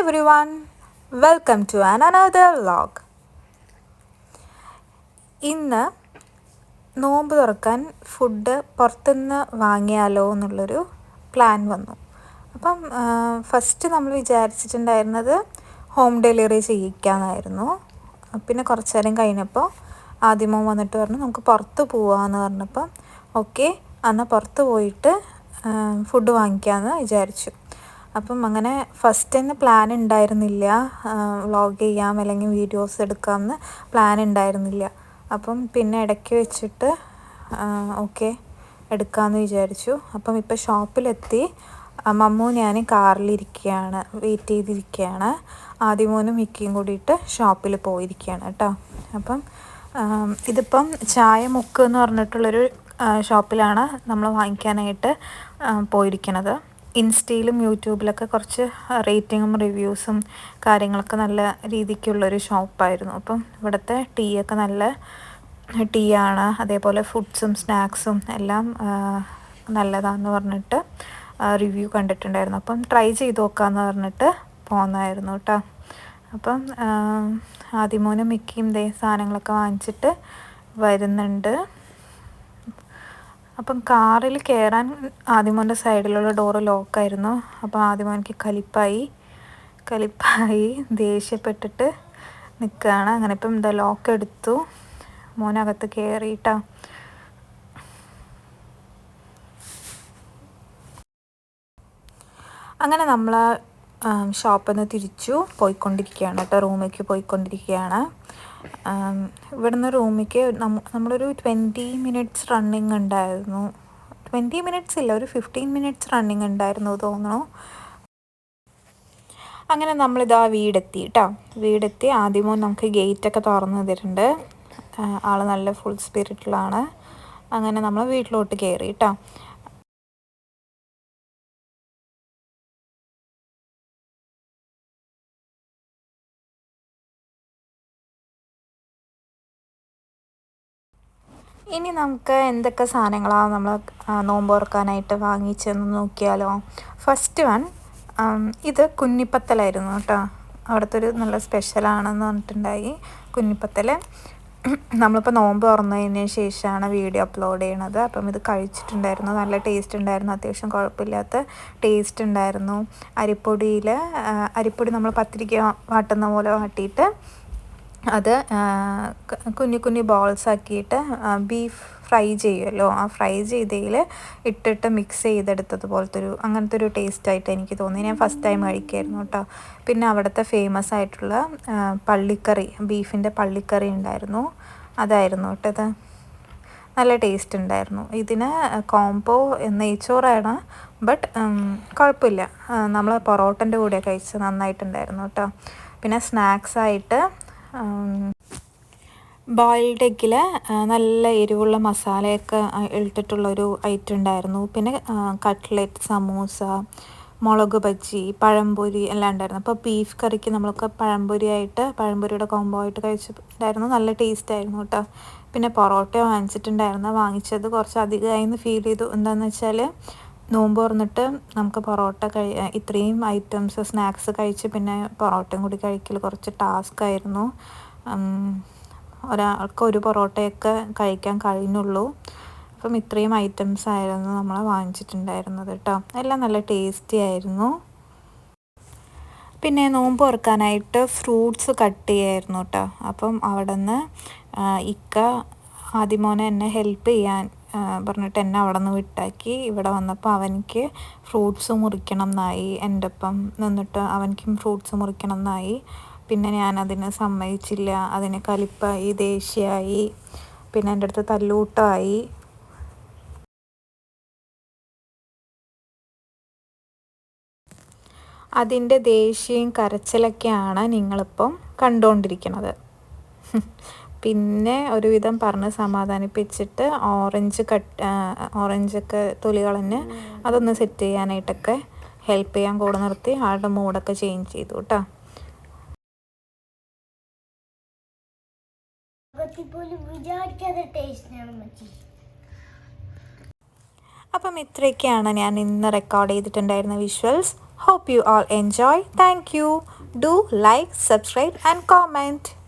everyone, welcome to an another vlog ഇന്ന് നോമ്പ് തുറക്കാൻ ഫുഡ് പുറത്തുനിന്ന് വാങ്ങിയാലോ എന്നുള്ളൊരു പ്ലാൻ വന്നു. അപ്പം ഫസ്റ്റ് നമ്മൾ വിചാരിച്ചിട്ടുണ്ടായിരുന്നത് ഹോം ഡെലിവറി ചെയ്യിക്കാമെന്നായിരുന്നു പിന്നെ കുറച്ച് നേരം കഴിഞ്ഞപ്പോൾ ആദ്യമോ വന്നിട്ട് പറഞ്ഞു നമുക്ക് പുറത്ത് പോവാമെന്ന് പറഞ്ഞപ്പോൾ ഓക്കെ എന്നാൽ പുറത്ത് പോയിട്ട് ഫുഡ് വാങ്ങിക്കാമെന്ന് വിചാരിച്ചു. അപ്പം അങ്ങനെ ഫസ്റ്റ് തന്നെ പ്ലാൻ ഉണ്ടായിരുന്നില്ല വ്ളോഗ് ചെയ്യാം അല്ലെങ്കിൽ വീഡിയോസ് എടുക്കാമെന്ന് പ്ലാൻ ഉണ്ടായിരുന്നില്ല അപ്പം പിന്നെ ഇടയ്ക്ക് വെച്ചിട്ട് ഓക്കെ എടുക്കാമെന്ന് വിചാരിച്ചു. അപ്പം ഇപ്പം ഷോപ്പിലെത്തി മമ്മു ഞാൻ കാറിലിരിക്കുകയാണ് വെയിറ്റ് ചെയ്തിരിക്കുകയാണ് ആദ്യമോനും മിക്കിയും കൂടിയിട്ട് ഷോപ്പിൽ പോയിരിക്കുകയാണ് കേട്ടോ അപ്പം ഇതിപ്പം ചായ മുക്ക് എന്ന് പറഞ്ഞിട്ടുള്ളൊരു ഷോപ്പിലാണ് നമ്മൾ വാങ്ങിക്കാനായിട്ട് പോയിരിക്കണത്. ഇൻസ്റ്റയിലും യൂട്യൂബിലൊക്കെ കുറച്ച് റേറ്റിങ്ങും റിവ്യൂസും കാര്യങ്ങളൊക്കെ നല്ല രീതിക്കുള്ളൊരു ഷോപ്പായിരുന്നു. അപ്പം ഇവിടുത്തെ ടീ ഒക്കെ നല്ല ടീ ആണ് അതേപോലെ ഫുഡ്സും സ്നാക്സും എല്ലാം നല്ലതാണെന്ന് പറഞ്ഞിട്ട് റിവ്യൂ കണ്ടിട്ടുണ്ടായിരുന്നു. അപ്പം ട്രൈ ചെയ്ത് നോക്കാമെന്ന് പറഞ്ഞിട്ട് പോന്നായിരുന്നു കേട്ടോ അപ്പം ആദ്യമോനും മിക്കിയും ദേ സാധനങ്ങളൊക്കെ വാങ്ങിച്ചിട്ട് വരുന്നുണ്ട്. അപ്പം കാറിൽ കയറാൻ ആദ്യമോന്റെ സൈഡിലുള്ള ഡോറ് ലോക്കായിരുന്നു അപ്പോൾ ആദ്യമോനിക്ക് കലിപ്പായി. കലിപ്പായി ദേഷ്യപ്പെട്ടിട്ട് നിൽക്കുകയാണ് അങ്ങനെ ഇപ്പം എന്താ ലോക്ക് എടുത്തു. മോനകത്ത് കയറിയിട്ടാ അങ്ങനെ നമ്മൾ ഷോപ്പിൽ നിന്ന് തിരിച്ചു പോയിക്കൊണ്ടിരിക്കുകയാണ് കേട്ടോ റൂമിലേക്ക് പോയിക്കൊണ്ടിരിക്കുകയാണ്. ഇവിടുന്ന് റൂമിലേക്ക് നമ്മളൊരു ട്വന്റി മിനിറ്റ്സ് റണ്ണിങ് ഉണ്ടായിരുന്നു. ട്വന്റി മിനിറ്റ്സ് ഇല്ല ഒരു ഫിഫ്റ്റീൻ മിനിറ്റ്സ് റണ്ണിങ് ഉണ്ടായിരുന്നു തോന്നുന്നു. അങ്ങനെ നമ്മളിതാ വീടെത്തി കേട്ടോ. വീടെത്തി ആദ്യമോ നമുക്ക് ഗേറ്റൊക്കെ തുറന്നു തരുന്നുണ്ട്. ആൾ നല്ല ഫുൾ സ്പിരിറ്റിലാണ് അങ്ങനെ നമ്മൾ വീട്ടിലോട്ട് കയറി കേട്ടോ. ഇനി നമുക്ക് എന്തൊക്കെ സാധനങ്ങളാണ് നമ്മൾ നോമ്പ് തുറക്കാനായിട്ട് വാങ്ങിച്ചെന്ന് നോക്കിയാലോ? ഫസ്റ്റ് വൺ ഇത് കുഞ്ഞിപ്പത്തലായിരുന്നു കേട്ടോ. അവിടുത്തെ ഒരു നല്ല സ്പെഷ്യലാണെന്ന് പറഞ്ഞിട്ടുണ്ടായി കുഞ്ഞിപ്പത്തൽ. നമ്മളിപ്പോൾ നോമ്പ് തുറന്നതിന് ശേഷമാണ് വീഡിയോ അപ്ലോഡ് ചെയ്യണത്. അപ്പം ഇത് കഴിച്ചിട്ടുണ്ടായിരുന്നു. നല്ല ടേസ്റ്റ് ഉണ്ടായിരുന്നു. അത്യാവശ്യം കുഴപ്പമില്ലാത്ത ടേസ്റ്റ് ഉണ്ടായിരുന്നു. അരിപ്പൊടിയിൽ അരിപ്പൊടി നമ്മൾ പത്തിരിക്ക വാട്ടുന്ന പോലെ വാട്ടിയിട്ട് അത് കുഞ്ഞു കുഞ്ഞു ബോൾസ് ആക്കിയിട്ട് ബീഫ് ഫ്രൈ ചെയ്യുമല്ലോ ആ ഫ്രൈ ചെയ്തതിൽ ഇട്ടിട്ട് മിക്സ് ചെയ്തെടുത്തത് പോലത്തെ ഒരു അങ്ങനത്തെ ഒരു ടേസ്റ്റായിട്ട് എനിക്ക് തോന്നി. ഞാൻ ഫസ്റ്റ് ടൈം കഴിക്കായിരുന്നു കേട്ടോ. പിന്നെ അവിടുത്തെ ഫേമസ് ആയിട്ടുള്ള പള്ളിക്കറി ബീഫിന്റെ പള്ളിക്കറി ഉണ്ടായിരുന്നു. അതായിരുന്നു കേട്ടോ ഇത് നല്ല ടേസ്റ്റ് ഉണ്ടായിരുന്നു. ഇതിന് കോംബോ നെയ്ച്ചോറാണ് ബട്ട് കുഴപ്പമില്ല. നമ്മൾ പൊറോട്ടന്റെ കൂടെ കഴിച്ച് നന്നായിട്ടുണ്ടായിരുന്നു കേട്ടോ. പിന്നെ സ്നാക്സ് ആയിട്ട് ബോയിൽഡ് എഗ്ഗിൽ നല്ല എരിവുള്ള മസാലയൊക്കെ ഇട്ടിട്ടുള്ളൊരു ഐറ്റം ഉണ്ടായിരുന്നു. പിന്നെ കട്ട്ലറ്റ് സമൂസ മുളക് ബജ്ജി പഴംപൊരി എല്ലാം ഉണ്ടായിരുന്നു. അപ്പോൾ ബീഫ് കറിക്ക് നമ്മളൊക്കെ പഴംപൊരി ആയിട്ട് പഴംപൊരിയുടെ കോംബോ ആയിട്ട് കഴിച്ചിട്ടുണ്ടായിരുന്നു. നല്ല ടേസ്റ്റ് ആയിരുന്നു കേട്ടോ. പിന്നെ പൊറോട്ട വാങ്ങിച്ചിട്ടുണ്ടായിരുന്നു. വാങ്ങിച്ചത് കുറച്ച് അധികമായി ഫീൽ ചെയ്തു. എന്താണെന്ന് വെച്ചാൽ നോമ്പ് തുറന്നിട്ട് നമുക്ക് പൊറോട്ട കഴി ഇത്രയും ഐറ്റംസ് സ്നാക്സ് കഴിച്ച് പിന്നെ പൊറോട്ടയും കൂടി കഴിക്കൽ കുറച്ച് ടാസ്ക് ആയിരുന്നു. ഒരാൾക്ക് ഒരു പൊറോട്ടയൊക്കെ കഴിക്കാൻ കഴിഞ്ഞുള്ളൂ. അപ്പം ഇത്രയും ഐറ്റംസ് ആയിരുന്നു നമ്മൾ വാങ്ങിച്ചിട്ടുണ്ടായിരുന്നത് കേട്ടോ എല്ലാം നല്ല ടേസ്റ്റി ആയിരുന്നു. പിന്നെ നോമ്പ് തുറക്കാനായിട്ട് ഫ്രൂട്ട്സ് കട്ട് ചെയ്യായിരുന്നു കേട്ടോ അപ്പം അവിടെ നിന്ന് ഇക്ക ആദ്യമോനെ എന്നെ ഹെൽപ്പ് ചെയ്യാൻ പറഞ്ഞിട്ട് എന്നെ അവിടെ നിന്ന് വിട്ടാക്കി. ഇവിടെ വന്നപ്പോൾ അവനിക്ക് ഫ്രൂട്ട്സ് മുറിക്കണം എന്നായി എന്റെ ഒപ്പം നിന്നിട്ട് അവനിക്കും ഫ്രൂട്ട്സ് മുറിക്കണം എന്നായി പിന്നെ ഞാൻ അതിന് സമ്മതിച്ചില്ല. അതിന് കലിപ്പായി ദേഷ്യമായി പിന്നെ എന്റെ അടുത്ത് തല്ലൂട്ടമായി അതിന്റെ ദേഷ്യയും കരച്ചിലൊക്കെയാണ് നിങ്ങളിപ്പം കണ്ടുകൊണ്ടിരിക്കുന്നത്. പിന്നെ ഒരുവിധം പറഞ്ഞ് സമാധാനിപ്പിച്ചിട്ട് ഓറഞ്ച് കട്ട് ഓറഞ്ചൊക്കെ തൊലി കളഞ്ഞ് അതൊന്ന് സെറ്റ് ചെയ്യാനായിട്ടൊക്കെ ഹെൽപ്പ് ചെയ്യാൻ കൂടെ നിർത്തി ആളുടെ മൂഡൊക്കെ ചേഞ്ച് ചെയ്തു കേട്ടോ അപ്പം ഇത്രയൊക്കെയാണ് ഞാൻ ഇന്ന് record ചെയ്തിട്ടുണ്ടായിരുന്ന visuals hope you all enjoy thank you do like subscribe and comment.